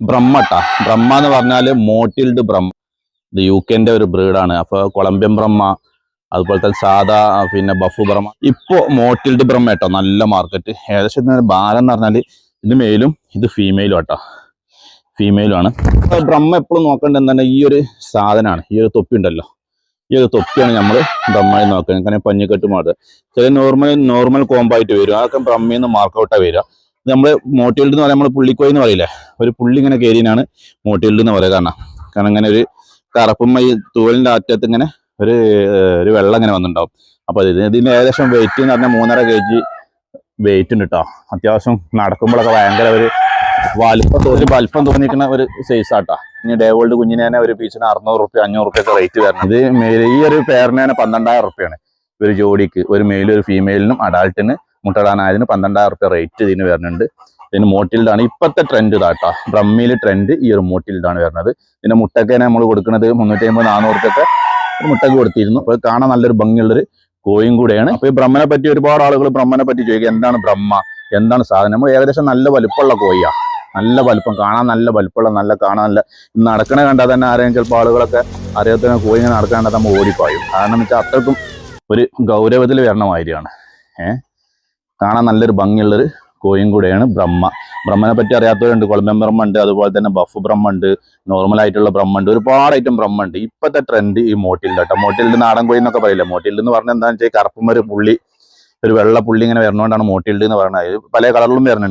ബ്രഹ്മട്ടാ. ബ്രഹ്മ എന്ന് പറഞ്ഞാൽ മോട്ടിൽഡ് ബ്രഹ്മ. ഇത് യു കെന്റെ ഒരു ബ്രീഡാണ്. അപ്പൊ കൊളംബിയൻ ബ്രഹ്മ അതുപോലെ തന്നെ സാധാ പിന്നെ ബഫു ബ്രഹ്മ. ഇപ്പോ മോട്ടിൽഡ് ബ്രഹ്മ കേട്ടോ നല്ല മാർക്കറ്റ് ഏകദേശം ഭാരം എന്ന് പറഞ്ഞാൽ ഇത് മെയിലും ഇത് ഫീമെയിലും കേട്ടോ ഫീമെയിലും ആണ്. അപ്പൊ ബ്രഹ്മ എപ്പോഴും നോക്കേണ്ടത് എന്താണ്? ഈ ഒരു സാധനമാണ്. ഈ ഒരു തൊപ്പി ഉണ്ടല്ലോ. ഈ ഒരു തൊപ്പിയാണ് നമ്മൾ ബ്രഹ്മയിൽ നോക്കുന്നത്. കാരണം പഞ്ഞിക്കെട്ട് മാറുക. ചില നോർമൽ നോർമൽ കോമ്പായിട്ട് വരും. അതൊക്കെ ബ്രഹ്മയിൽ നിന്ന് മാർക്കൗട്ടാ വരിക. ഇത് നമ്മൾ മോട്ടിൽഡ് എന്ന് പറയാൻ നമ്മൾ പുള്ളിക്കോയി എന്ന് പറയില്ലേ? ഒരു പുള്ളി ഇങ്ങനെ കയറിയാണ് മോട്ടിൽഡ് എന്ന് പറയുക കാരണം. കാരണം ഇങ്ങനെ ഒരു കറുപ്പും ഈ തൂവലിന്റെ അറ്റത്ത് ഇങ്ങനെ ഒരു ഒരു വെള്ളം ഇങ്ങനെ വന്നിട്ടുണ്ടാവും. അപ്പൊ ഇത് ഇതിന് ഏകദേശം വെയിറ്റ് എന്ന് പറഞ്ഞാൽ മൂന്നര കെ ജി വെയിറ്റ് ഉണ്ട് കേട്ടോ അത്യാവശ്യം നടക്കുമ്പോഴൊക്കെ ഭയങ്കര ഒരു വലിപ്പം ഒരു വലിപ്പം തോന്നിക്കുന്ന ഒരു സൈസ് ആട്ടാ ഇനി ഡേ വേൾഡ് കുഞ്ഞിനെ തന്നെ ഒരു പീസിന് അറുന്നൂറ് റുപ്യ അഞ്ഞൂറ് റുപ്യ ഒക്കെ റേറ്റ് വരുന്നത് ഇത് ഈ ഒരു പേരിന് തന്നെ പന്ത്രണ്ടായിരം റുപ്യാണ്. ഒരു ജോഡിക്ക് ഒരു മെയിലും ഒരു ഫീമെയിലിനും അഡാൾട്ടിന് മുട്ടടാനായതിന് പന്ത്രണ്ടായിരം റുപ്യ റേറ്റ് ഇതിന് വരുന്നുണ്ട്. പിന്നെ മോട്ടിൽഡാണ് ഇപ്പോഴത്തെ ട്രെൻഡ് ഇതാട്ടോ ബ്രഹ്മിയിൽ ട്രെൻഡ് ഈ ഒരു മോട്ടിൽഡാണ് വരുന്നത്. പിന്നെ മുട്ടൊക്കെ നമ്മൾ കൊടുക്കുന്നത് മുന്നൂറ്റി അമ്പത് നാനൂറ് റുപ്യൊക്കെ ഒരു മുട്ടക്ക് കൊടുത്തിരുന്നു. അപ്പോൾ കാണാൻ നല്ലൊരു ഭംഗിയുള്ളൊരു കോയും കൂടെയാണ്. അപ്പോൾ ഈ ബ്രഹ്മനെ പറ്റി ഒരുപാട് ആളുകൾ ബ്രഹ്മനെ പറ്റി ചോദിക്കുക എന്താണ് ബ്രഹ്മ എന്താണ് സാധനം? നമ്മൾ ഏകദേശം നല്ല വലുപ്പമുള്ള കോയിയാണ് നല്ല വലുപ്പം കാണാൻ നല്ല വലുപ്പമുള്ള നല്ല കാണാൻ നല്ല നടക്കണ കണ്ടാൽ തന്നെ ആരെങ്കിലും ചിലപ്പോൾ ആളുകളൊക്കെ അറിയാത്ത കോഴി ഇങ്ങനെ നടക്കാൻ കണ്ടാൽ നമ്മൾ ഓടിപ്പായും. കാരണം വെച്ചാൽ അത്രക്കും ഒരു ഗൗരവത്തിൽ വരണ ഏഹ്? കാണാൻ നല്ലൊരു ഭംഗിയുള്ളൊരു കോയും കൂടെയാണ് ബ്രഹ്മ. ബ്രഹ്മനെ പറ്റി അറിയാത്തവരുണ്ട് കൊളമ്പൻ ബ്രഹ്മ ഉണ്ട് അതുപോലെ തന്നെ ബഫ് ബ്രഹ്മ ഉണ്ട് നോർമൽ ആയിട്ടുള്ള ബ്രഹ്മ ഉണ്ട് ഒരുപാട് ഐറ്റം ബ്രഹ്മ ഉണ്ട് ഇപ്പോഴത്തെ ട്രെൻഡ് ഈ മോട്ടിൽഡ് കേട്ടോ. മോട്ടിൽഡ് നാടൻ കോയി എന്നൊക്കെ പറയില്ല? മോട്ടിൽഡ് എന്ന് പറഞ്ഞാൽ എന്താണെന്ന് വെച്ചാൽ കറുപ്പും ഒരു പുള്ളി ഒരു വെള്ള പുള്ളി ഇങ്ങനെ വരണോണ്ടാണ് മോട്ടിൽഡ് എന്ന് പറയുന്നത്. പല കളറിലും വരുന്നുണ്ട്.